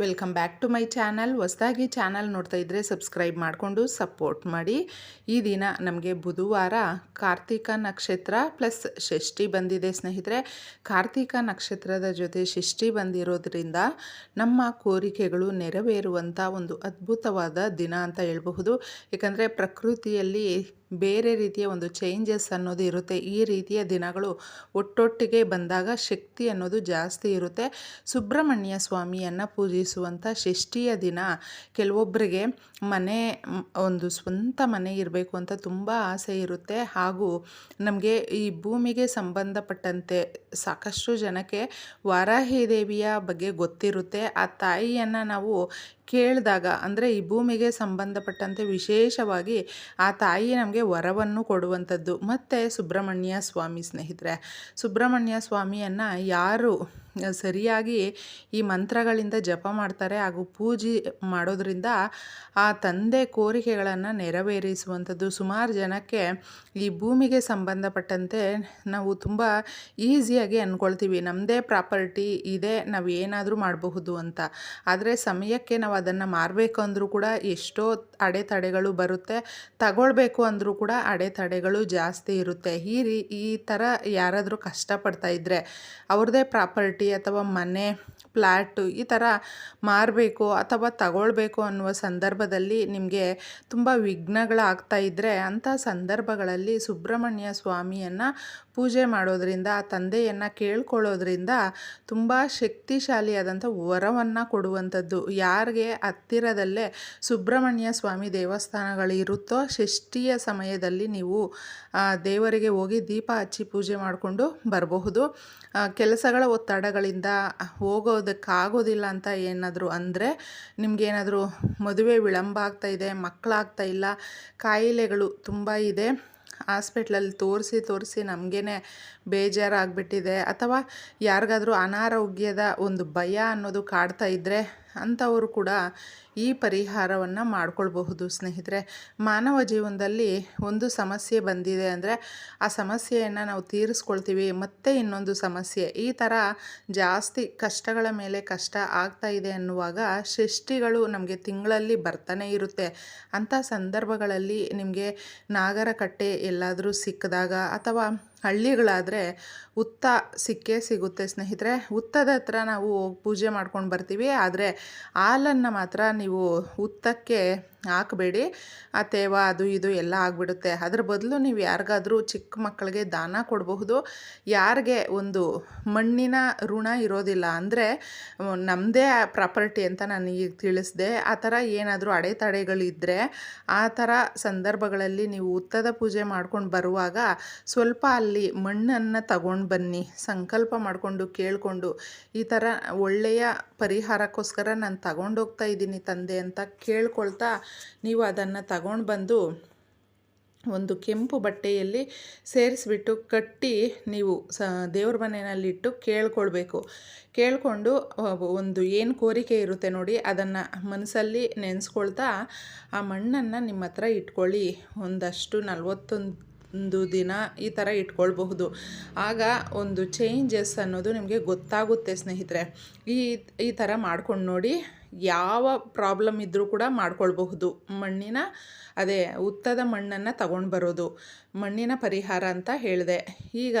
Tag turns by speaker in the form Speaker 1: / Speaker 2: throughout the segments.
Speaker 1: Welcome back to my channel ಹೊಸದಾಗಿ channel ನೋಡ್ತಾ ಇದ್ದರೆ ಸಬ್ಸ್ಕ್ರೈಬ್ ಮಾಡಿಕೊಂಡು ಸಪೋರ್ಟ್ ಮಾಡಿ. ಈ ದಿನ ನಮಗೆ ಬುಧವಾರ ಕಾರ್ತಿಕ ನಕ್ಷತ್ರ ಪ್ಲಸ್ ಷಷ್ಠಿ ಬಂದಿದೆ ಸ್ನೇಹಿತರೆ. ಕಾರ್ತಿಕ ನಕ್ಷತ್ರದ ಜೊತೆ ಷಷ್ಠಿ ಬಂದಿರೋದ್ರಿಂದ ನಮ್ಮ ಕೋರಿಕೆಗಳು ನೆರವೇರುವಂಥ ಒಂದು ಅದ್ಭುತವಾದ ದಿನ ಅಂತ ಹೇಳಬಹುದು. ಏಕೆಂದರೆ ಪ್ರಕೃತಿಯಲ್ಲಿ ಬೇರೆ ರೀತಿಯ ಒಂದು ಚೇಂಜಸ್ ಅನ್ನೋದು ಇರುತ್ತೆ. ಈ ರೀತಿಯ ದಿನಗಳು ಒಟ್ಟೊಟ್ಟಿಗೆ ಬಂದಾಗ ಶಕ್ತಿ ಅನ್ನೋದು ಜಾಸ್ತಿ ಇರುತ್ತೆ. ಸುಬ್ರಹ್ಮಣ್ಯ ಸ್ವಾಮಿಯನ್ನು ಪೂಜಿಸುವಂಥ ಷಷ್ಠಿಯ ದಿನ ಕೆಲವೊಬ್ಬರಿಗೆ ಮನೆ, ಒಂದು ಸ್ವಂತ ಮನೆ ಇರಬೇಕು ಅಂತ ತುಂಬ ಆಸೆ ಇರುತ್ತೆ. ಹಾಗೂ ನಮಗೆ ಈ ಭೂಮಿಗೆ ಸಂಬಂಧಪಟ್ಟಂತೆ ಸಾಕಷ್ಟು ಜನಕ್ಕೆ ವಾರಾಹಿ ದೇವಿಯ ಬಗ್ಗೆ ಗೊತ್ತಿರುತ್ತೆ. ಆ ತಾಯಿಯನ್ನು ನಾವು ಕೇಳಿದಾಗ, ಅಂದರೆ ಈ ಭೂಮಿಗೆ ಸಂಬಂಧಪಟ್ಟಂತೆ ವಿಶೇಷವಾಗಿ ಆ ತಾಯಿ ನಮಗೆ ವರವನ್ನು ಕೊಡುವಂಥದ್ದು. ಮತ್ತು ಸುಬ್ರಹ್ಮಣ್ಯ ಸ್ವಾಮಿ ಸ್ನೇಹಿತರೆ, ಸುಬ್ರಹ್ಮಣ್ಯ ಸ್ವಾಮಿಯನ್ನು ಯಾರು ಸರಿಯಾಗಿ ಈ ಮಂತ್ರಗಳಿಂದ ಜಪ ಮಾಡ್ತಾರೆ ಹಾಗೂ ಪೂಜೆ ಮಾಡೋದ್ರಿಂದ ಆ ತಂದೆ ಕೋರಿಕೆಗಳನ್ನು ನೆರವೇರಿಸುವಂಥದ್ದು. ಸುಮಾರು ಜನಕ್ಕೆ ಈ ಭೂಮಿಗೆ ಸಂಬಂಧಪಟ್ಟಂತೆ ನಾವು ತುಂಬ ಈಸಿಯಾಗಿ ಅಂದ್ಕೊಳ್ತೀವಿ ನಮ್ಮದೇ ಪ್ರಾಪರ್ಟಿ ಇದೆ, ನಾವು ಏನಾದರೂ ಮಾಡಬಹುದು ಅಂತ. ಆದರೆ ಸಮಯಕ್ಕೆ ನಾವು ಅದನ್ನು ಮಾರಬೇಕು ಅಂದರೂ ಕೂಡ ಎಷ್ಟೋ ಅಡೆತಡೆಗಳು ಬರುತ್ತೆ. ತಗೊಳ್ಬೇಕು ಅಂದರೂ ಕೂಡ ಅಡೆತಡೆಗಳು ಜಾಸ್ತಿ ಇರುತ್ತೆ. ಈ ರೀ, ಈ ಥರ ಯಾರಾದರೂ ಕಷ್ಟಪಡ್ತಾ ಇದ್ದರೆ ಅವ್ರದ್ದೇ ಪ್ರಾಪರ್ಟಿ ಅಥವಾ ಮನೆ, ಫ್ಲ್ಯಾಟು ಈ ಥರ ಮಾರಬೇಕು ಅಥವಾ ತಗೊಳ್ಬೇಕು ಅನ್ನುವ ಸಂದರ್ಭದಲ್ಲಿ ನಿಮಗೆ ತುಂಬ ವಿಘ್ನಗಳಾಗ್ತಾ ಇದ್ದರೆ ಅಂಥ ಸಂದರ್ಭಗಳಲ್ಲಿ ಸುಬ್ರಹ್ಮಣ್ಯ ಸ್ವಾಮಿಯನ್ನು ಪೂಜೆ ಮಾಡೋದರಿಂದ ಆ ತಂದೆಯನ್ನು ಕೇಳ್ಕೊಳ್ಳೋದ್ರಿಂದ ತುಂಬ ಶಕ್ತಿಶಾಲಿಯಾದಂಥ ವರವನ್ನು ಕೊಡುವಂಥದ್ದು. ಯಾರಿಗೆ ಹತ್ತಿರದಲ್ಲೇ ಸುಬ್ರಹ್ಮಣ್ಯ ಸ್ವಾಮಿ ದೇವಸ್ಥಾನಗಳು ಇರುತ್ತೋ ಷಷ್ಠಿಯ ಸಮಯದಲ್ಲಿ ನೀವು ದೇವರಿಗೆ ಹೋಗಿ ದೀಪ ಹಚ್ಚಿ ಪೂಜೆ ಮಾಡಿಕೊಂಡು ಬರಬಹುದು. ಕೆಲಸಗಳ ಒತ್ತಡಗಳಿಂದ ಹೋಗೋದಕ್ಕಾಗೋದಿಲ್ಲ ಅಂತ ಏನಾದರೂ ಅಂದರೆ ನಿಮಗೇನಾದರೂ ಮದುವೆ ವಿಳಂಬ ಆಗ್ತಾ ಇದೆ, ಮಕ್ಕಳಾಗ್ತಾ ಇಲ್ಲ, ಕಾಯಿಲೆಗಳು ತುಂಬ ಇದೆ, ಹಾಸ್ಪಿಟ್ಲಲ್ಲಿ ತೋರಿಸಿ ತೋರಿಸಿ ನಮಗೇ ಬೇಜಾರಾಗಿಬಿಟ್ಟಿದೆ, ಅಥವಾ ಯಾರಿಗಾದರೂ ಅನಾರೋಗ್ಯದ ಒಂದು ಭಯ ಅನ್ನೋದು ಕಾಡ್ತಾ ಇದ್ದರೆ ಅಂಥವರು ಕೂಡ ಈ ಪರಿಹಾರವನ್ನು ಮಾಡ್ಕೊಳ್ಬಹುದು. ಸ್ನೇಹಿತರೆ, ಮಾನವ ಜೀವನದಲ್ಲಿ ಒಂದು ಸಮಸ್ಯೆ ಬಂದಿದೆ ಅಂದರೆ ಆ ಸಮಸ್ಯೆಯನ್ನು ನಾವು ತೀರಿಸ್ಕೊಳ್ತೀವಿ, ಮತ್ತೆ ಇನ್ನೊಂದು ಸಮಸ್ಯೆ. ಈ ಥರ ಜಾಸ್ತಿ ಕಷ್ಟಗಳ ಮೇಲೆ ಕಷ್ಟ ಆಗ್ತಾ ಇದೆ ಅನ್ನುವಾಗ ಸೃಷ್ಟಿಗಳು ನಮಗೆ ತಿಂಗಳಲ್ಲಿ ಬರ್ತಾನೆ ಇರುತ್ತೆ. ಅಂಥ ಸಂದರ್ಭಗಳಲ್ಲಿ ನಿಮಗೆ ನಾಗರಕಟ್ಟೆ ಎಲ್ಲಾದರೂ ಸಿಕ್ಕಿದಾಗ ಅಥವಾ ಹಳ್ಳಿಗಳಾದರೆ ಹುತ್ತ ಸಿಕ್ಕೇ ಸಿಗುತ್ತೆ ಸ್ನೇಹಿತರೆ. ಹುತ್ತದ ಹತ್ರ ನಾವು ಪೂಜೆ ಮಾಡ್ಕೊಂಡು ಬರ್ತೀವಿ. ಆದರೆ ಹಾಲನ್ನು ಮಾತ್ರ ನೀವು ಹುತ್ತಕ್ಕೆ ಹಾಕಬೇಡಿ. ಆ ತೇವ ಅದು ಇದು ಎಲ್ಲ ಆಗಿಬಿಡುತ್ತೆ. ಅದ್ರ ಬದಲು ನೀವು ಯಾರಿಗಾದರೂ ಚಿಕ್ಕ ಮಕ್ಕಳಿಗೆ ದಾನ ಕೊಡಬಹುದು. ಯಾರಿಗೆ ಒಂದು ಮಣ್ಣಿನ ಋಣ ಇರೋದಿಲ್ಲ ಅಂದರೆ ನಮ್ಮದೇ ಪ್ರಾಪರ್ಟಿ ಅಂತ ನಾನು ಈಗ ತಿಳಿಸಿದೆ. ಆ ಥರ ಏನಾದರೂ ಅಡೆತಡೆಗಳಿದ್ದರೆ ಆ ಥರ ಸಂದರ್ಭಗಳಲ್ಲಿ ನೀವು ಉತ್ತದ ಪೂಜೆ ಮಾಡ್ಕೊಂಡು ಬರುವಾಗ ಸ್ವಲ್ಪ ಅಲ್ಲಿ ಮಣ್ಣನ್ನು ತಗೊಂಡು ಬನ್ನಿ, ಸಂಕಲ್ಪ ಮಾಡಿಕೊಂಡು ಕೇಳಿಕೊಂಡು, ಈ ಥರ ಒಳ್ಳೆಯ ಪರಿಹಾರಕ್ಕೋಸ್ಕರ ನಾನು ತಗೊಂಡೋಗ್ತಾ ಇದ್ದೀನಿ ತಂದೆ ಅಂತ ಕೇಳ್ಕೊಳ್ತಾ ನೀವು ಅದನ್ನು ತಗೊಂಡು ಬಂದು ಒಂದು ಕೆಂಪು ಬಟ್ಟೆಯಲ್ಲಿ ಸೇರಿಸ್ಬಿಟ್ಟು ಕಟ್ಟಿ ನೀವು ಸ ದೇವ್ರ ಮನೆಯಲ್ಲಿಟ್ಟು ಕೇಳ್ಕೊಳ್ಬೇಕು. ಕೇಳಿಕೊಂಡು ಒಂದು ಏನು ಕೋರಿಕೆ ಇರುತ್ತೆ ನೋಡಿ, ಅದನ್ನು ಮನಸ್ಸಲ್ಲಿ ನೆನೆಸ್ಕೊಳ್ತಾ ಆ ಮಣ್ಣನ್ನು ನಿಮ್ಮ ಹತ್ರ ಇಟ್ಕೊಳ್ಳಿ. ಒಂದಷ್ಟು ನಲ್ವತ್ತೊಂದು ಒಂದು ದಿನ ಈ ಥರ ಇಟ್ಕೊಳ್ಬಹುದು. ಆಗ ಒಂದು ಚೇಂಜಸ್ ಅನ್ನೋದು ನಿಮಗೆ ಗೊತ್ತಾಗುತ್ತೆ ಸ್ನೇಹಿತರೆ. ಈ ಈ ಥರ ಮಾಡ್ಕೊಂಡು ನೋಡಿ. ಯಾವ ಪ್ರಾಬ್ಲಮ್ ಇದ್ದರೂ ಕೂಡ ಮಾಡ್ಕೊಳ್ಬಹುದು. ಮಣ್ಣಿನ, ಅದೇ ಉತ್ತದ ಮಣ್ಣನ್ನು ತಗೊಂಡು ಬರೋದು, ಮಣ್ಣಿನ ಪರಿಹಾರ ಅಂತ ಹೇಳಿದೆ. ಈಗ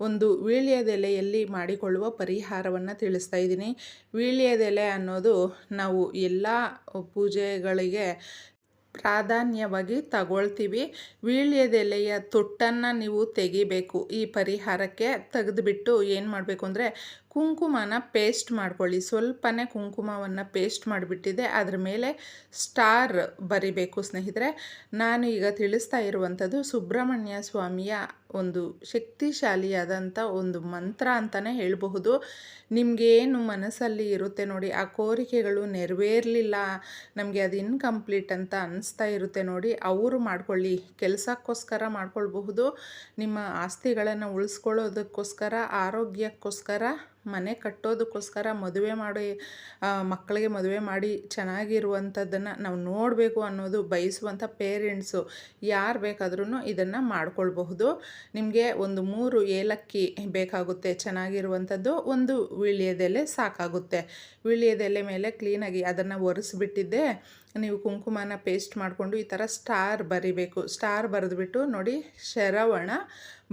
Speaker 1: ಒಂದು ವೀಳ್ಯದೆಲೆಯಲ್ಲಿ ಮಾಡಿಕೊಳ್ಳುವ ಪರಿಹಾರವನ್ನು ತಿಳಿಸ್ತಾ ಇದ್ದೀನಿ. ವೀಳ್ಯದೆಲೆ ಅನ್ನೋದು ನಾವು ಎಲ್ಲ ಪೂಜೆಗಳಿಗೆ ಪ್ರಾಧಾನ್ಯವಾಗಿ ತಗೊಳ್ತೀವಿ. ವೀಳ್ಯದೆಲೆಯ ತೊಟ್ಟನ್ನು ನೀವು ತೆಗಿಬೇಕು. ಈ ಪರಿಹಾರಕ್ಕೆ ತೆಗೆದುಬಿಟ್ಟು ಏನು ಮಾಡಬೇಕು ಅಂದರೆ ಕುಂಕುಮನ ಪೇಸ್ಟ್ ಮಾಡ್ಕೊಳ್ಳಿ. ಸ್ವಲ್ಪನೇ ಕುಂಕುಮವನ್ನು ಪೇಸ್ಟ್ ಮಾಡಿಬಿಟ್ಟಿದೆ. ಅದ್ರ ಮೇಲೆ ಸ್ಟಾರ್ ಬರಿಬೇಕು ಸ್ನೇಹಿತರೆ. ನಾನು ಈಗ ತಿಳಿಸ್ತಾ ಇರುವಂಥದ್ದು ಸುಬ್ರಹ್ಮಣ್ಯ ಸ್ವಾಮಿಯ ಒಂದು ಶಕ್ತಿಶಾಲಿಯಾದಂಥ ಒಂದು ಮಂತ್ರ ಅಂತಲೇ ಹೇಳಬಹುದು. ನಿಮಗೇನು ಮನಸ್ಸಲ್ಲಿ ಇರುತ್ತೆ ನೋಡಿ, ಆ ಕೋರಿಕೆಗಳು ನೆರವೇರಲಿಲ್ಲ, ನಮಗೆ ಅದು ಇನ್ಕಂಪ್ಲೀಟ್ ಅಂತ ಅನಿಸ್ತಾ ಇರುತ್ತೆ ನೋಡಿ. ಅವರು ಮಾಡ್ಕೊಳ್ಳಿ. ಕೆಲಸಕ್ಕೋಸ್ಕರ ಮಾಡ್ಕೊಳ್ಬಹುದು. ನಿಮ್ಮ ಆಸ್ತಿಗಳನ್ನು ಉಳಿಸ್ಕೊಳ್ಳೋದಕ್ಕೋಸ್ಕರ ಆರೋಗ್ಯಕ್ಕೋಸ್ಕರ ಮನೆ ಕಟ್ಟೋದಕ್ಕೋಸ್ಕರ ಮದುವೆ ಮಾಡಿ ಮಕ್ಕಳಿಗೆ ಮದುವೆ ಮಾಡಿ ಚೆನ್ನಾಗಿರುವಂಥದ್ದನ್ನು ನಾವು ನೋಡಬೇಕು ಅನ್ನೋದು ಬಯಸುವಂಥ ಪೇರೆಂಟ್ಸು. ಯಾರು ಬೇಕಾದ್ರೂ ಇದನ್ನು ಮಾಡ್ಕೊಳ್ಬಹುದು. ನಿಮಗೆ ಒಂದು ಮೂರು ಏಲಕ್ಕಿ ಬೇಕಾಗುತ್ತೆ, ಚೆನ್ನಾಗಿರುವಂಥದ್ದು ಒಂದು ವೀಳ್ಯದೆಲೆ ಸಾಕಾಗುತ್ತೆ. ವೀಳ್ಯದೆಲೆ ಮೇಲೆ ಕ್ಲೀನಾಗಿ ಅದನ್ನು ಒರೆಸ್ಬಿಟ್ಟಿದ್ದೆ. ನೀವು ಕುಂಕುಮನ ಪೇಸ್ಟ್ ಮಾಡಿಕೊಂಡು ಈ ಥರ ಸ್ಟಾರ್ ಬರಿಬೇಕು. ಸ್ಟಾರ್ ಬರೆದ್ಬಿಟ್ಟು ನೋಡಿ ಶರವಣ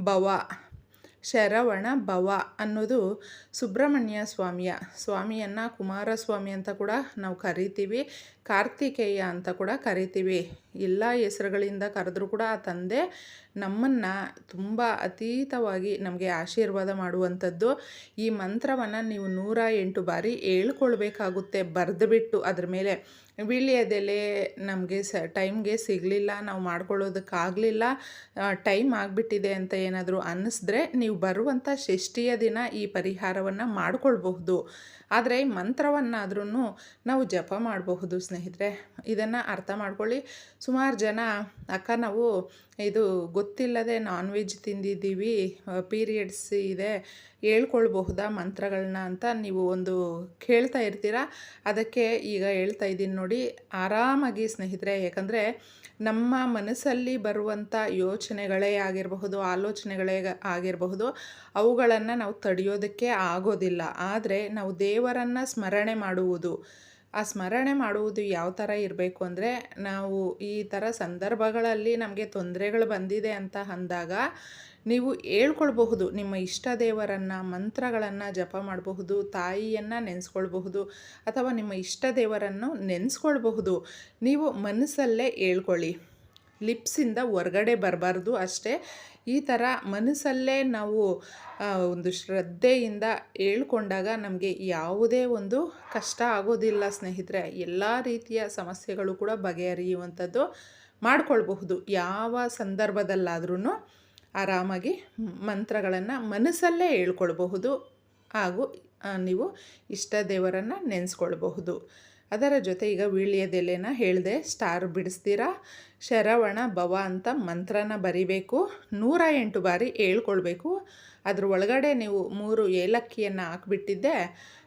Speaker 1: ಭವ. ಶರವಣ ಭವ ಅನ್ನೋದು ಸುಬ್ರಹ್ಮಣ್ಯ ಸ್ವಾಮಿಯ. ಸ್ವಾಮಿಯನ್ನು ಕುಮಾರಸ್ವಾಮಿ ಅಂತ ಕೂಡ ನಾವು ಕರಿತೀವಿ. ಕಾರ್ತಿಕೇಯ ಅಂತ ಕೂಡ ಕರಿತೀವಿ. ಎಲ್ಲ ಹೆಸರುಗಳಿಂದ ಕರೆದ್ರೂ ಕೂಡ ಆ ತಂದೆ ನಮ್ಮನ್ನು ತುಂಬ ಅತೀತವಾಗಿ ನಮಗೆ ಆಶೀರ್ವಾದ ಮಾಡುವಂಥದ್ದು. ಈ ಮಂತ್ರವನ್ನು ನೀವು ನೂರ ಎಂಟು ಬಾರಿ ಹೇಳ್ಕೊಳ್ಬೇಕಾಗುತ್ತೆ. ಬರೆದುಬಿಟ್ಟು ಅದ್ರ ಮೇಲೆ ವೀಳ್ಯದೆಲೆ ನಮಗೆ ಸ, ಟೈಮ್ಗೆ ಸಿಗಲಿಲ್ಲ, ನಾವು ಮಾಡ್ಕೊಳ್ಳೋದಕ್ಕಾಗಲಿಲ್ಲ ಟೈಮ್ ಆಗಿಬಿಟ್ಟಿದೆ ಅಂತ ಏನಾದರೂ ಅನ್ನಿಸಿದ್ರೆ ನೀವು ಬರುವಂಥ ಷಷ್ಠಿಯ ದಿನ ಈ ಪರಿಹಾರವನ್ನು ಮಾಡ್ಕೊಳ್ಬಹುದು. ಆದರೆ ಮಂತ್ರವನ್ನಾದ್ರೂ ನಾವು ಜಪ ಮಾಡಬಹುದು ಸ್ನೇಹಿತರೆ. ಇದನ್ನು ಅರ್ಥ ಮಾಡ್ಕೊಳ್ಳಿ. ಸುಮಾರು ಜನ ಅಕ್ಕ ನಾವು ಇದು ಗೊತ್ತಿಲ್ಲದೆ ನಾನ್ ವೆಜ್ ತಿಂದಿದ್ದೀವಿ ಪೀರಿಯಡ್ಸ್ ಇದೆ, ಹೇಳ್ಕೊಳ್ಬಹುದಾ ಮಂತ್ರಗಳನ್ನ ಅಂತ ನೀವು ಒಂದು ಕೇಳ್ತಾ ಇರ್ತೀರ? ಅದಕ್ಕೆ ಈಗ ಹೇಳ್ತಾ ಇದ್ದೀನಿ ನೋಡಿ. ಆರಾಮಾಗಿ ಸ್ನೇಹಿತರೆ, ಯಾಕಂದರೆ ನಮ್ಮ ಮನಸ್ಸಲ್ಲಿ ಬರುವಂಥ ಯೋಚನೆಗಳೇ ಆಗಿರಬಹುದು, ಆಲೋಚನೆಗಳೇ ಆಗಿರಬಹುದು, ಅವುಗಳನ್ನು ನಾವು ತಡೆಯೋದಕ್ಕೆ ಆಗೋದಿಲ್ಲ. ಆದರೆ ನಾವು ದೇವರನ್ನು ಸ್ಮರಣೆ ಮಾಡುವುದು. ಆ ಸ್ಮರಣೆ ಮಾಡುವುದು ಯಾವ ಥರ ಇರಬೇಕು ಅಂದರೆ, ನಾವು ಈ ಥರ ಸಂದರ್ಭಗಳಲ್ಲಿ ನಮಗೆ ತೊಂದರೆಗಳು ಬಂದಿದೆ ಅಂತ ಅಂದಾಗ, ನೀವು ಹೇಳ್ಕೊಳ್ಬಹುದು, ನಿಮ್ಮ ಇಷ್ಟ ದೇವರನ್ನು, ಮಂತ್ರಗಳನ್ನು ಜಪ ಮಾಡಬಹುದು, ತಾಯಿಯನ್ನು ನೆನೆಸ್ಕೊಳ್ಬಹುದು, ಅಥವಾ ನಿಮ್ಮ ಇಷ್ಟ ದೇವರನ್ನು ನೆನೆಸ್ಕೊಳ್ಬಹುದು. ನೀವು ಮನಸ್ಸಲ್ಲೇ ಹೇಳ್ಕೊಳ್ಳಿ. ಲಿಪ್ಸಿಂದ ಹೊರ್ಗಡೆ ಬರಬಾರ್ದು ಅಷ್ಟೇ. ಈ ಥರ ಮನಸ್ಸಲ್ಲೇ ನಾವು ಒಂದು ಶ್ರದ್ಧೆಯಿಂದ ಹೇಳ್ಕೊಂಡಾಗ ನಮಗೆ ಯಾವುದೇ ಒಂದು ಕಷ್ಟ ಆಗೋದಿಲ್ಲ ಸ್ನೇಹಿತರೆ. ಎಲ್ಲ ರೀತಿಯ ಸಮಸ್ಯೆಗಳು ಕೂಡ ಬಗೆಹರಿಯುವಂಥದ್ದು ಮಾಡ್ಕೊಳ್ಬಹುದು. ಯಾವ ಸಂದರ್ಭದಲ್ಲಾದ್ರೂ ಆರಾಮಾಗಿ ಮಂತ್ರಗಳನ್ನು ಮನಸ್ಸಲ್ಲೇ ಹೇಳ್ಕೊಳ್ಬಹುದು ಹಾಗೂ ನೀವು ಇಷ್ಟ ದೇವರನ್ನು ನೆನೆಸ್ಕೊಳ್ಬಹುದು. ಅದರ ಜೊತೆ ಈಗ ವೀಳ್ಯದೆಲೆನ ಹೇಳಿದೆ, ಸ್ಟಾರ್ ಬಿಡಿಸ್ತೀರಾ? ಶರವಣ ಭವ ಅಂತ ಮಂತ್ರನ ಬರಿಬೇಕು. ನೂರ ಎಂಟು ಬಾರಿ ಹೇಳ್ಕೊಳ್ಬೇಕು. ಅದ್ರ ಒಳಗಡೆ ನೀವು ಮೂರು ಏಲಕ್ಕಿಯನ್ನು ಹಾಕ್ಬಿಟ್ಟಿದ್ದೆ.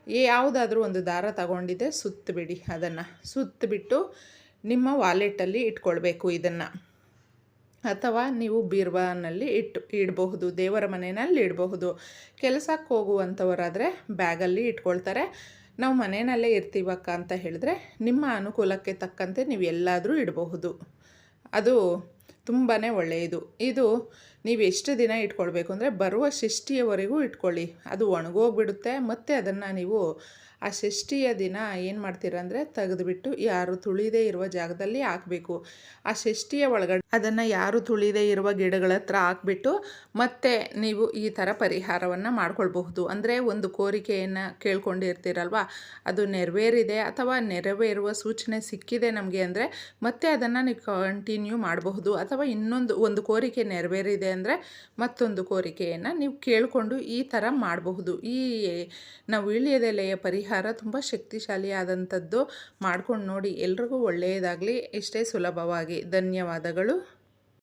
Speaker 1: ಯಾವುದಾದ್ರೂ ಒಂದು ದಾರ ತಗೊಂಡಿದ್ದೆ ಸುತ್ತಬಿಡಿ ಅದನ್ನು. ಸುತ್ತಬಿಟ್ಟು ನಿಮ್ಮ ವಾಲೆಟಲ್ಲಿ ಇಟ್ಕೊಳ್ಬೇಕು ಇದನ್ನು. ಅಥವಾ ನೀವು ಬೀರ್ವಾನಲ್ಲಿ ಇಟ್ಟು ಇಡಬಹುದು, ದೇವರ ಮನೆಯಲ್ಲಿ ಇಡಬಹುದು. ಕೆಲಸಕ್ಕೆ ಹೋಗುವಂಥವರಾದರೆ ಬ್ಯಾಗಲ್ಲಿ ಇಟ್ಕೊಳ್ತಾರೆ. ನಾವು ಮನೆಯಲ್ಲೇ ಇರ್ತೀವಕ್ಕ ಅಂತ ಹೇಳಿದ್ರೆ ನಿಮ್ಮ ಅನುಕೂಲಕ್ಕೆ ತಕ್ಕಂತೆ ನೀವು ಎಲ್ಲಾದರೂ ಇಡಬಹುದು. ಅದು ತುಂಬಾ ಒಳ್ಳೆಯದು. ಇದು ನೀವು ಎಷ್ಟು ದಿನ ಇಟ್ಕೊಳ್ಬೇಕು ಅಂದರೆ ಬರುವ ಷಷ್ಠಿಯವರೆಗೂ ಇಟ್ಕೊಳ್ಳಿ. ಅದು ಒಣಗೋಗ್ಬಿಡುತ್ತೆ, ಮತ್ತು ಅದನ್ನು ನೀವು ಆ ಷಷ್ಠಿಯ ದಿನ ಏನು ಮಾಡ್ತೀರಂದರೆ ತೆಗೆದುಬಿಟ್ಟು ಯಾರು ತುಳಿದೇ ಇರುವ ಜಾಗದಲ್ಲಿ ಹಾಕಬೇಕು. ಆ ಷಷ್ಠಿಯ ಒಳಗಡೆ ಅದನ್ನು ಯಾರು ತುಳಿದೇ ಇರುವ ಗಿಡಗಳ ಹತ್ರ ಹಾಕ್ಬಿಟ್ಟು ಮತ್ತೆ ನೀವು ಈ ಥರ ಪರಿಹಾರವನ್ನು ಮಾಡ್ಕೊಳ್ಬಹುದು. ಅಂದರೆ ಒಂದು ಕೋರಿಕೆಯನ್ನು ಕೇಳ್ಕೊಂಡಿರ್ತೀರಲ್ವ? ಅದು ನೆರವೇರಿದೆ ಅಥವಾ ನೆರವೇರುವ ಸೂಚನೆ ಸಿಕ್ಕಿದೆ ನಮಗೆ ಅಂದರೆ ಮತ್ತೆ ಅದನ್ನು ನೀವು ಕಂಟಿನ್ಯೂ ಮಾಡಬಹುದು. ಅಥವಾ ಇನ್ನೊಂದು, ಒಂದು ಕೋರಿಕೆ ನೆರವೇರಿದೆ ಅಂದರೆ ಮತ್ತೊಂದು ಕೋರಿಕೆಯನ್ನು ನೀವು ಕೇಳಿಕೊಂಡು ಈ ಥರ ಮಾಡಬಹುದು. ಈ ನಾವು ವೀಳ್ಯದೆಲೆಯ ಪರಿಹಾರ ತುಂಬ ಶಕ್ತಿಶಾಲಿಯಾದಂಥದ್ದು ಮಾಡ್ಕೊಂಡು ನೋಡಿ ಎಲ್ರಿಗೂ ಒಳ್ಳೆಯದಾಗಲಿ. ಇಷ್ಟೇ ಸುಲಭವಾಗಿ. ಧನ್ಯವಾದಗಳು.